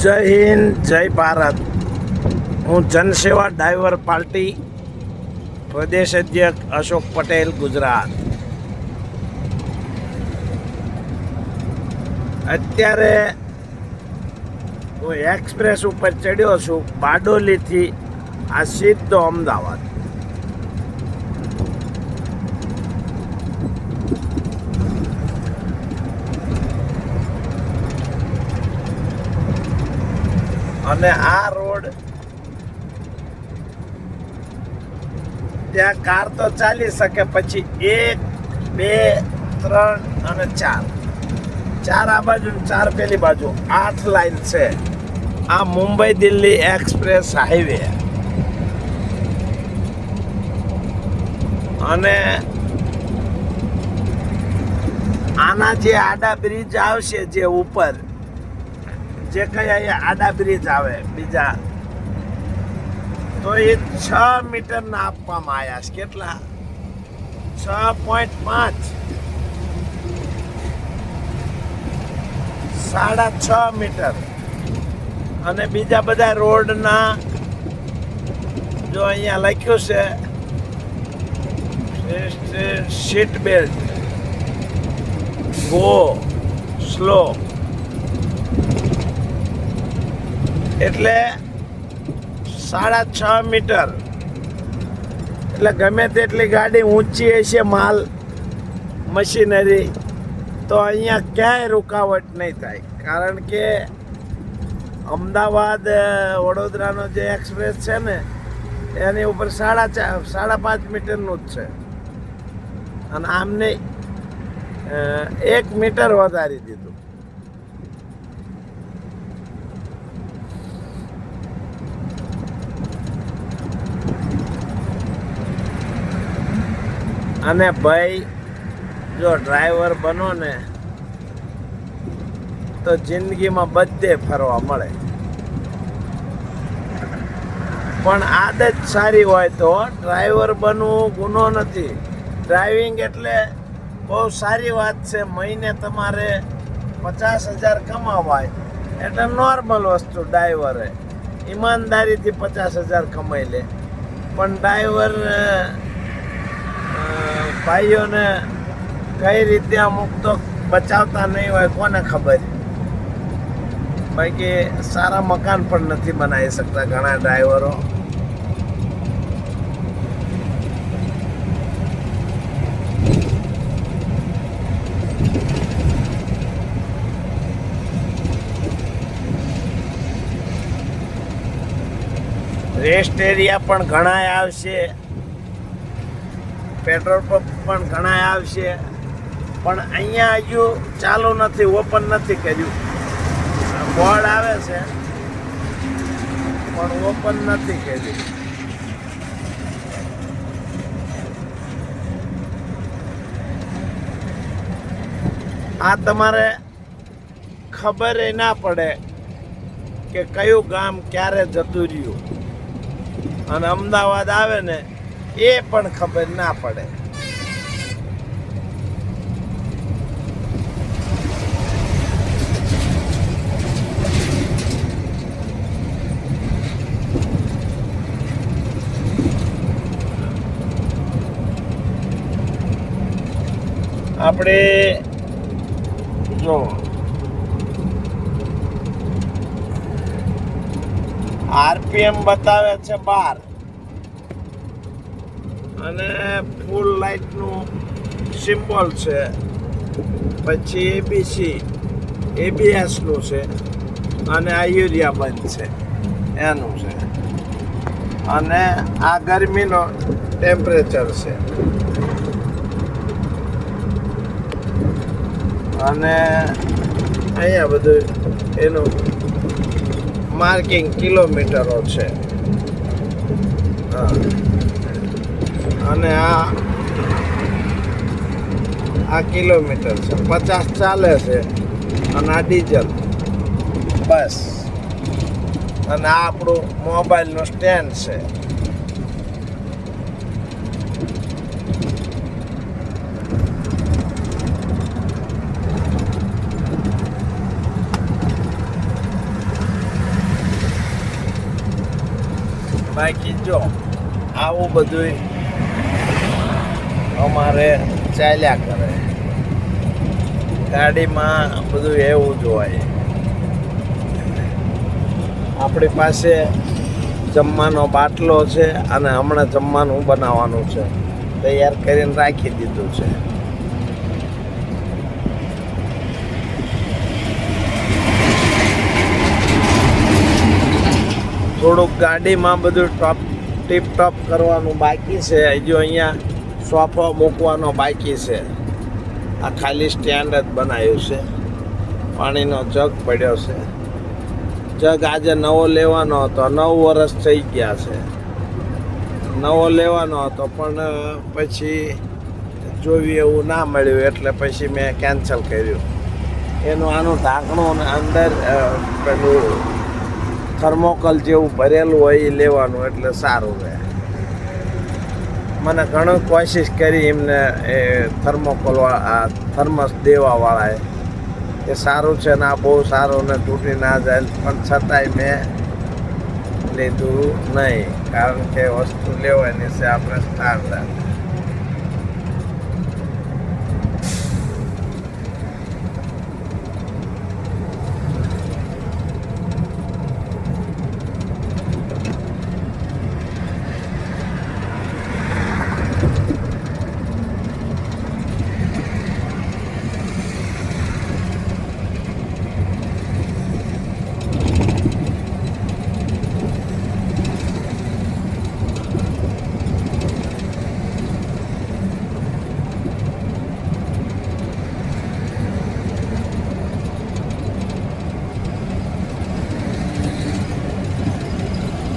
જય હિન્દ, જય ભારત. હું જનસેવા ડ્રાઈવર પાર્ટી પ્રદેશ અધ્યક્ષ અશોક પટેલ, ગુજરાત. અત્યારે હું એક્સપ્રેસ ઉપર ચડ્યો છું, બારડોલીથી આ સીધો અમદાવાદ. અને આ રોડ ત્યાં કાર તો ચાલી શકે, પછી એક, બે, ત્રણ અને ચાર. ચાર આ બાજુ ચાર પેલી બાજુ. આઠ લાઈન છે. આ મુંબઈ દિલ્હી એક્સપ્રેસ હાઈવે. અને આના જે આડા બ્રિજ આવશે જે ઉપર જે કઈ અહીંયા આડા બ્રિજ આવે, બીજા. તો એ છ મીટરના આપવામાં આવ્યા છે. કેટલા? છ પોઈન્ટ પાંચ. સાડા છ મીટર. અને બીજા બધા રોડના જો અહીંયા લખ્યું છે સીટ બેલ્ટ ગો સ્લો એટલે સાડા છ મીટર. એટલે ગમે તેટલી ગાડી ઊંચી હશે માલ, મશીનરી, તો અહીંયા ક્યાંય રૂકાવટ નહીં થાય. કારણ કે અમદાવાદ વડોદરાનો જે એક્સપ્રેસ છે ને, એની ઉપર સાડા ચાર સાડા પાંચ મીટરનું જ છે. અને આમને એક મીટર વધારી દીધું. અને ભાઈ, જો ડ્રાઈવર બનો ને, તો જિંદગીમાં બધે ફરવા મળે. પણ આદત સારી હોય તો ડ્રાઈવર બનવું ગુનો નથી. ડ્રાઇવિંગ એટલે બહુ સારી વાત છે, મહિને તમારે પચાસ હજાર કમાવાય. એટલે નોર્મલ વસ્તુ ડ્રાઈવરે ઈમાનદારીથી પચાસ હજાર કમાઈ લે. પણ ડ્રાઈવર ભાઈઓને કઈ રીતે અમુક તો બચાવતા નહીં હોય કોને ખબર? બાકી સારા મકાન પણ નથી બનાવી શકતા ઘણા ડ્રાઈવરો. રેસ્ટ એરિયા પણ ઘણા આવશે. પેટ્રોલ પંપ પણ ઘણા આવશે. પણ અહીંયા હજુ ચાલુ નથી, ઓપન નથી કર્યું. બોર્ડ આવે છે, પણ ઓપન નથી કર્યું. આ તમારે ખબર ના પડે કે કયું ગામ ક્યારે જતું રહ્યું. અને અમદાવાદ આવે ને એ પણ ખબર ના પડે. આપણે જો આરપીએમ બતાવે છે બાર. અને ફૂલ લાઇટનું સિમ્બોલ છે. પછી એબીસી એબીએસનું છે અને આ યુરિયા છે. એનું છે. અને આ ગરમીનો ટેમ્પરેચર છે. અને અહીંયા બધું એનું માર્કિંગ કિલોમીટરો છે. હા. અને આ આ કિલોમીટર છે. પચાસ ચાલે છે અને આ ડીઝલ. બસ. અને આ આપણું મોબાઈલનું સ્ટેન્ડ છે. બાકી જો, આવું બધું અમારે ચાલ્યા કરે. ગાડીમાં બધું એવું જ હોય. આપણી પાસે જમવાનો બાટલો છે અને હમણાં જમવાનું બનાવવાનું છે. તૈયાર કરીને રાખી દીધું છે. થોડુંક ગાડીમાં બધું ટોપ ટીપ ટોપ કરવાનું બાકી છે. હજુ અહીંયા સોફો મૂકવાનો બાકી છે. આ ખાલી સ્ટેન્ડ જ બનાવ્યું છે. પાણીનો જગ પડ્યો છે. જગ આજે નવો લેવાનો હતો. નવ વર્ષ થઈ ગયા છે. નવો લેવાનો હતો, પણ પછી જોવી એવું ના મળ્યું, એટલે પછી મેં કેન્સલ કર્યું. એનું આનું ઢાંકણું અંદર પેલું થર્મોકલ જેવું ભરેલું હોય એ લેવાનું, એટલે સારું રહે. મને ઘણું કોશિશ કરી એમને એ થર્મોકોલ થર્મસ દેવાવાળાએ. એ સારું છે ને આ બહુ સારું ને તૂટી ના જાય પણ છતાંય મેં લીધું નહીં. કારણ કે વસ્તુ લેવાની છે આપણે સ્ટાન્ડર્ડ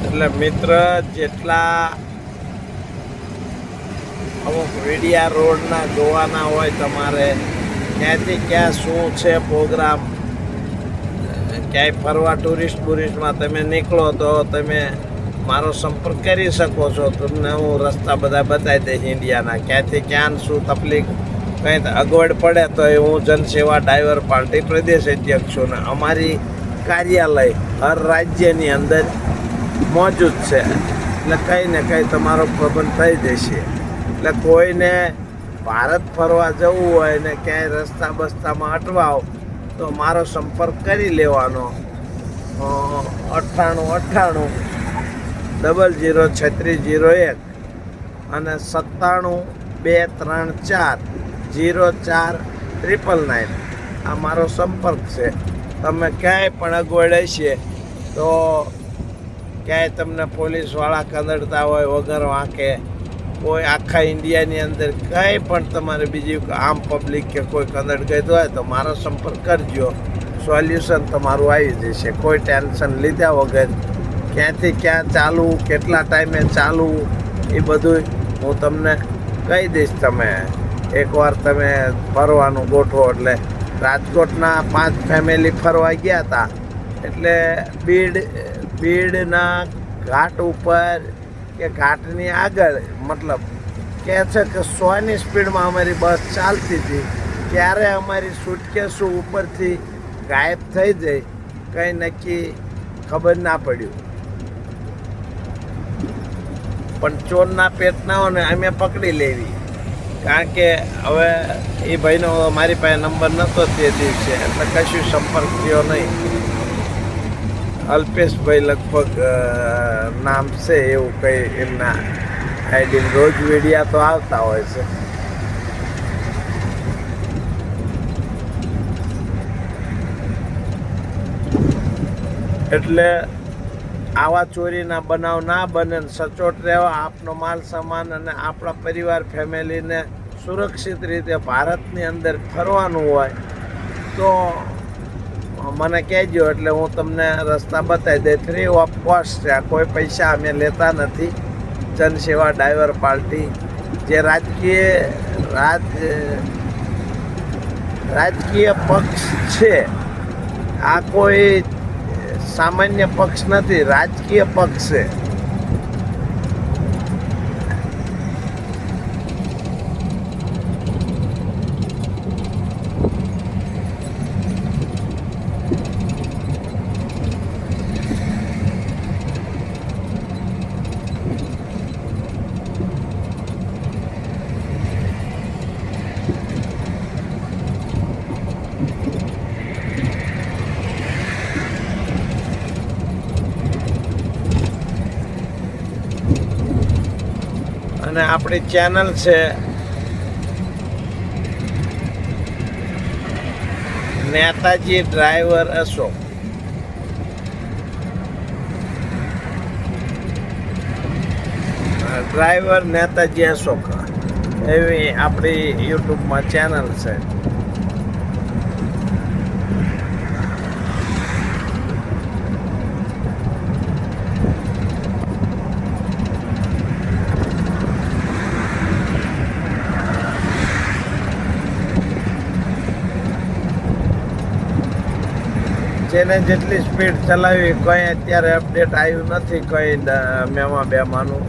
એટલે મિત્ર જેટલા અમુક વીડિયા રોડના જોવાના હોય તમારે ક્યાંથી ક્યાં શું છે પ્રોગ્રામ? ક્યાંય ફરવા ટુરિસ્ટ બુરિસ્ટમાં તમે નીકળો તો તમે મારો સંપર્ક કરી શકો છો. તમને હું રસ્તા બધા બતાવી દઈશ ઇન્ડિયાના. ક્યાંથી ક્યાં શું તકલીફ કંઈ અગવડ પડે તો એ હું જનસેવા ડ્રાઈવર પાર્ટી પ્રદેશ અધ્યક્ષ છું ને અમારી કાર્યાલય હર રાજ્યની અંદર મોજૂદ છે. એટલે કંઈ ને કંઈ તમારો પ્રબંધ થઈ જશે. એટલે કોઈને ભારત ફરવા જવું હોય ને ક્યાંય રસ્તા બસ્તામાં અટવાવ, તો મારો સંપર્ક કરી લેવાનો. અઠ્ઠાણું અઠ્ઠાણું, ડબલ જીરો છત્રીસ જીરો એક અને સત્તાણું બે ત્રણ ચાર જીરો ચાર ત્રિપલ નાઇન. આ મારો સંપર્ક છે. તમે ક્યાંય પણ અગવડે છે તો ક્યાંય તમને પોલીસવાળા કંદડતા હોય, વગર વાંકે, કોઈ આખા ઇન્ડિયાની અંદર કંઈ પણ તમારે બીજી આમ પબ્લિક કે કોઈ કંદડ ગઈ હોય તો મારો સંપર્ક કરજો. સોલ્યુશન તમારું આવી જશે. કોઈ ટેન્શન લીધા વગર ક્યાંથી ક્યાં ચાલવું કેટલા ટાઈમે ચાલવું એ બધું હું તમને કહી દઈશ તમે. એકવાર તમે ફરવાનું ગોઠવો એટલે રાજકોટના પાંચ ફેમિલી ફરવા ગયા હતા. એટલે બીડ બીડના ઘાટ ઉપર કે ઘાટની આગળ, મતલબ કહે છે કે સોની સ્પીડમાં અમારી બસ ચાલતી હતી. ત્યારે અમારી સુટકેસો ઉપરથી ગાયબ થઈ જઈ. કંઈ નક્કી ખબર ના પડ્યું. પણ ચોરના પેટનાઓને અમે પકડી લેવી. કારણ કે હવે એ ભાઈનો મારી પાસે નંબર નહોતો તે દિવસે. એટલે કશું સંપર્ક થયો નહીં. અલ્પેશભાઈ લગભગ નામ છે એવું કંઈ એમના આઈડી રોજ વીડિયા તો આવતા હોય છે. એટલે આવા ચોરીના બનાવ ના બને સચોટ રહેવા, આપનો માલ સામાન અને આપણા પરિવાર, ફેમિલીને સુરક્ષિત રીતે ભારતની અંદર ફરવાનું હોય તો મને કહેજો એટલે હું તમને રસ્તા બતાવી દે. ફ્રી ઓફ કોસ્ટ છે. કોઈ પૈસા અમે લેતા નથી. જનસેવા ડ્રાઈવર પાર્ટી જે રાજકીય રાજ, રાજકીય પક્ષ છે, આ કોઈ સામાન્ય પક્ષ નથી. રાજકીય પક્ષ છે. અને આપણી ચેનલ છે નેતાજી ડ્રાઈવર અશોક. ડ્રાઈવર નેતાજી અશોક. એવી આપણી યુટ્યુબમાં ચેનલ છે. જેને જેટલી સ્પીડ ચલાવી, કંઈ અત્યારે અપડેટ આવ્યું નથી, કંઈ મેમા બે માનું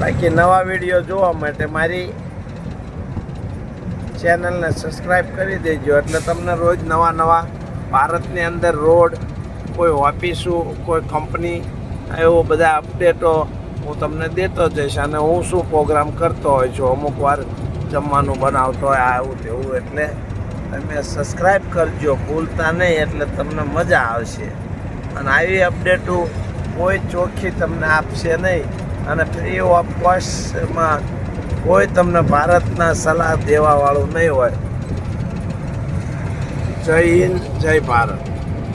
બાકી નવા વીડિયો જોવા માટે મારી ચેનલને સબસ્ક્રાઈબ કરી દેજો. એટલે તમને રોજ નવા નવા ભારતની અંદર રોડ, કોઈ ઓફિસો, કોઈ કંપની, એવો બધા અપડેટો હું તમને દેતો જઈશ અને હું શું પ્રોગ્રામ કરતો હોય છું, અમુક વાર જમવાનું બનાવતો હોય, આવું તેવું, એટલે તમે સબસ્ક્રાઈબ કરજો. ભૂલતા નહીં, એટલે તમને મજા આવશે. અને આવી અપડેટો કોઈ ચોખ્ખી તમને આપશે નહીં. અને ફ્રી ઓફ કોસ્ટમાં કોઈ તમને ભારતના સલાહ દેવાવાળું નહીં હોય. જય હિન્દ, જય ભારત.